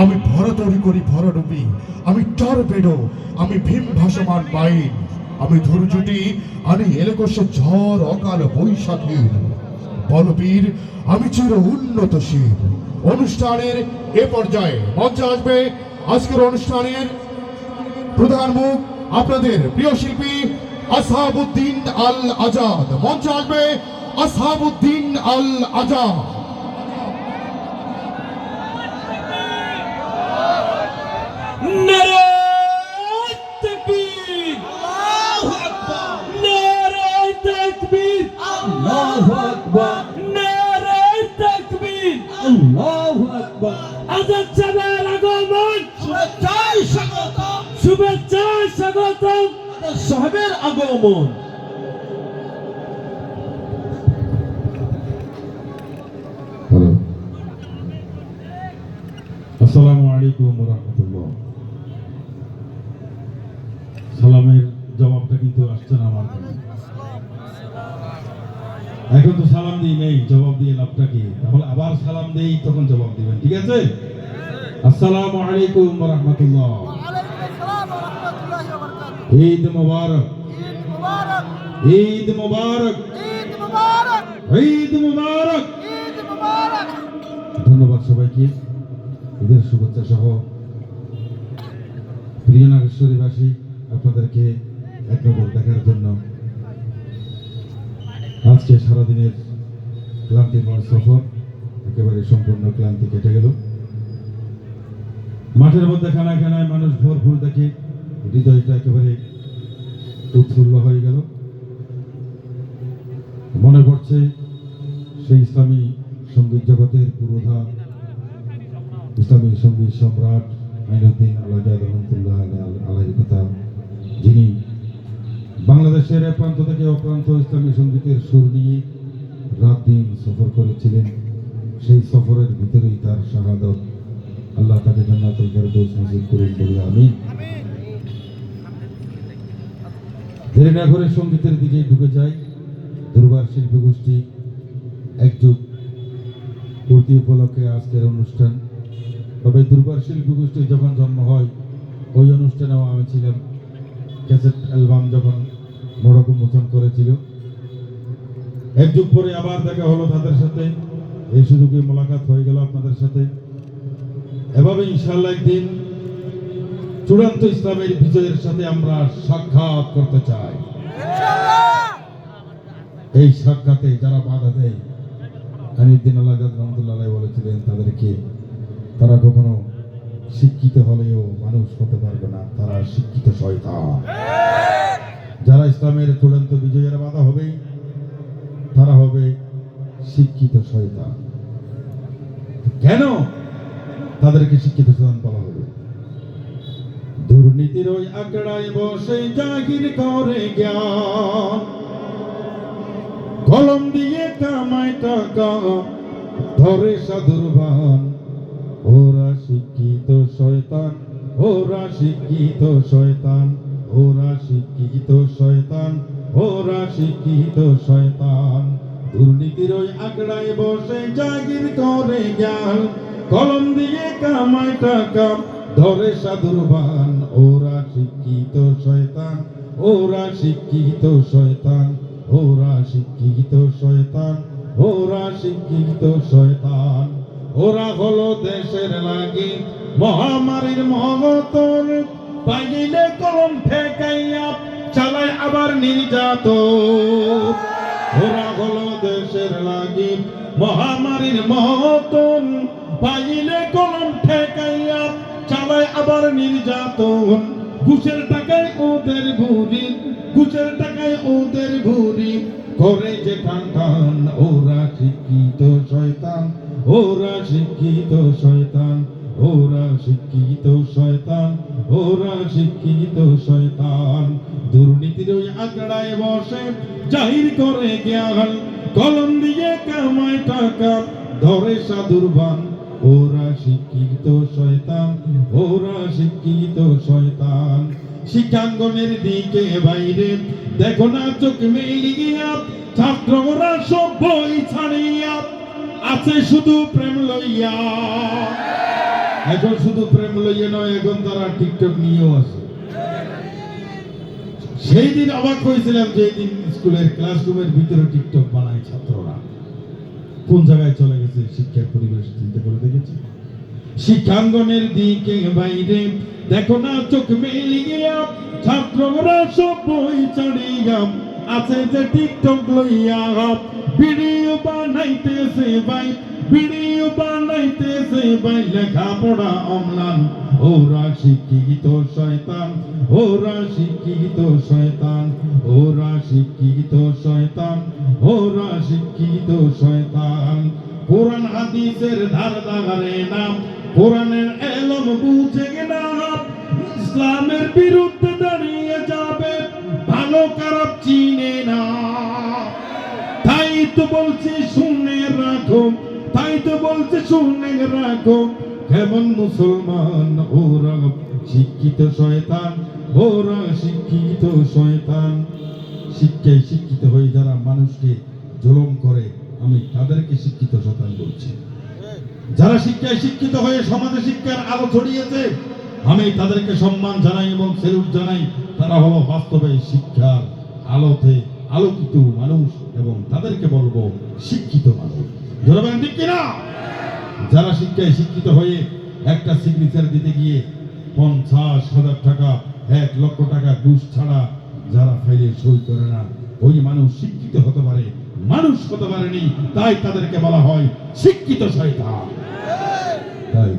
আমি ভরা তৈরি করি, ভরা ডুবি আমি টর্পেডো আমি ভীম ভাসমান বাইন আমি ধৈর্যটি আমি এলাকসে ঝড়, অকাল বৈশাখীর। বলবীর আমি চির উন্নতশীল অনুষ্ঠানের এ পর্যায়ে মঞ্চে আসবে আজকের অনুষ্ঠানের প্রধান মুখ আপনাদের প্রিয় শিল্পী আসহাবুদ্দিন আল আজাদ মঞ্চে আসবে আসহাবুদ্দিন আল আজাদ নারায় তাকবীর আল্লাহু আকবার নারায় তাকবীর আল্লাহু আকবার নারায় তাকবীর আল্লাহু আকবার আজাদ সাহেবের আগমন শুভেচ্ছায় স্বাগতম সাহেবের আগমন আসসালামু আলাইকুম রহমতুল্লাহ কিন্তু আসছে না আমার এখন তো সালাম দিই নেই জবাব দিয়ে লাভটা কি? তাহলে আবার সালাম দেই, তখন জবাব দিবেন, ঠিক আছে? আসসালামু আলাইকুম রহমতুল্লাহ ঈদ মুবারক। ঈদ মুবারক। ঈদ মুবারক। ধন্যবাদ সবাইকে, ঈদের শুভেচ্ছা সহ। প্রিয় নাগেশ্বরীবাসী, আপনাদেরকে এক নজর দেখার জন্য। আজকে সারাদিনের ক্লান্তিময় সফর, একেবারে সম্পূর্ণ ক্লান্তি কেটে গেল। মাঠের মধ্যে খানায় খানায় মানুষ ভরপুর দেখে হৃদয়টা একেবারে উৎফুল্ল হয়ে গেল। মনে পড়ছে সেই ইসলামী সংগীত জগতের পুরোধা, ইসলামী সংগীত সম্রাট আইনুদ্দিন আলাজাদ রহমতুল্লাহ আলাহির কথা যিনি এক প্রান্ত থেকে অপ্রান্ত ইসলামী সঙ্গীতের সুর নিয়ে রাত দিন সফর করেছিলেন। সেই সফরের ভিতরেই তার শাহাদত। আল্লাহ তাকে জান্নাতুল ফেরদৌস নসিব করুন বলে আমি দেরি না সঙ্গীতের দিকে ঢুকে যাই। দুর্বার শিল্পী গোষ্ঠী একযুগ পূর্তি উপলক্ষে আজকের অনুষ্ঠান। তবে দুর্বার শিল্পী গোষ্ঠীর যখন জন্ম হয়, ওই অনুষ্ঠানেও আমি ছিলাম। ক্যাসেট অ্যালবাম যখন মোড়ক উন্মোচন করেছিল। এক যুগ পরে আবার দেখা হলো তাদের সাথে। এই সুযোগে মোলাকাত হয়ে গেল আপনাদের সাথে। এভাবে ইনশাল্লাহ একদিন চূড়ান্ত ইসলামের বিজয়ের সাথে আমরা সাক্ষাৎ করতে চাই। এই সাক্ষাতে যারা বাধা দেয় আনিউদ্দিন আল্লাহ রহমতুল্লাহ বলেছিলেন, তাদেরকে তারা কখনো শিক্ষিত হলেও মানুষ হতে পারবে না, তারা শিক্ষিত শয়তান। যারা ইসলামের চূড়ান্ত বিজয়ের বাধা হবে, তারা হবে শিক্ষিত শয়তান। কেন তাদেরকে শিক্ষিত শয়তান বলা হবে? দুর্নীতির ওই আঁকড়ায় বসে জাহির করে জ্ঞান। কলম দিয়ে কামায় টাকা, ধরে সাধুরবান ওরা শিক্ষিত শয়তান, ওরা শিক্ষিত শয়তান, ওরা শিক্ষিত শিক্ষিত শয়তান। দুর্নীতির ওই আঁকড়ায় বসে জাগির করে জ্ঞান কলম দিয়ে কামায় টাকা, ধরে সাধুরবান ওরা শিক্ষিত শয়তান, ওরা শিক্ষিত শয়তান, ওরা শিক্ষিত শয়তান, ওরা শিক্ষিত শয়তান। ওরা হলো দেশের লাগি মহামারীর মহতর পাইলে কলম ঠেকাইয়া চালায় আবার নির্যাত ওরা হলো দেশের লাগি, মহামারীর মহতন পাইলে কলম ঠেকাইয়া চালায় আবার নির্যাতন। ঘুষের টাকায় ওদের ঘুরি ঘুষের টাকায় ওদের ঘুরি করে যে টান ওরা শিক্ষিত শয়তান, ওরা শিক্ষিত শয়তান। ওরা শিক্ষিত শয়তান, ওরা শিক্ষিত শয়তান। দুর্নীতির ওই আঁকড়ায় বসে, জাহির করে জ্ঞান, কলম দিয়ে কামায় টাকা, ধরে সাধুরবান ওরা শিক্ষিত শয়তান, ওরা শিক্ষিত শয়তান। শিক্ষাঙ্গনের দিকে বাইরে, দেখো না চোখ মেলিয়া ছাত্ররা সব বই ছাড়িয়া, আছে শুধু প্রেম লইয়া। এখন শুধু প্রেম লইয়ে নয়, এখন তারা টিকটক নিয়েও আছে। সেই দিন অবাক হয়েছিলাম যে দিন স্কুলের ক্লাসরুমের ভিতরে টিকটক বানায় ছাত্ররা। কোন জায়গায় চলে গেছে শিক্ষার পরিবেশ চিন্তা করে দেখেছি? শিক্ষাঙ্গনের দিকে বাইরে। দেখো না, চোখ মেলিয়া ছাত্ররা সব বই চড়িয়া আছে যে টিকটক লইয়া ভিডিও বানাইতেছে ভাই, ভিডিও বানাইতেছে লেখাপড়া অম্লান। ওরা শিক্ষিত শয়তান, ওরা শিক্ষিত শয়তান, ওরা শিক্ষিত শয়তান, ওরা শিক্ষিত শয়তান। কোরআন হাদিসের ধার দাগারে কোরআনের এলম বুঝে ইসলামের বিরুদ্ধে দাঁড়িয়ে যাবে, ভালো খারাপ চিনে না। তাই তো বলছি, শুনে রাখো। তাই তো বলছে, শুনে রাখো, কেমন মুসলমান, ওরা শিক্ষিত শয়তান, ওরা শিক্ষিত শয়তান। শিক্ষায় শিক্ষিত হয়ে যারা মানুষকে জুলুম করে, আমি তাদেরকে শিক্ষিত শতান বলছি। যারা শিক্ষায় শিক্ষিত হয়ে সমাজে শিক্ষার আলো ছড়িয়েছে, আমি তাদেরকে সম্মান জানাই এবং সেলুট জানাই, তারা হলো বাস্তবে শিক্ষার আলোতে আলোকিত মানুষ এবং তাদেরকে বলব, শিক্ষিত মানুষ। ধরবেন ঠিক কিনা? যারা শিক্ষায় শিক্ষিত হয়ে একটা সিগনেচার দিতে গিয়ে পঞ্চাশ হাজার টাকা, এক লক্ষ টাকা ঘুষ ছাড়া যারা ফাইলে সই করে না, ওই মানুষ শিক্ষিত হতে পারে, মানুষ হতে পারেনি, তাই তাদেরকে বলা হয় শিক্ষিত শয়তান। তাই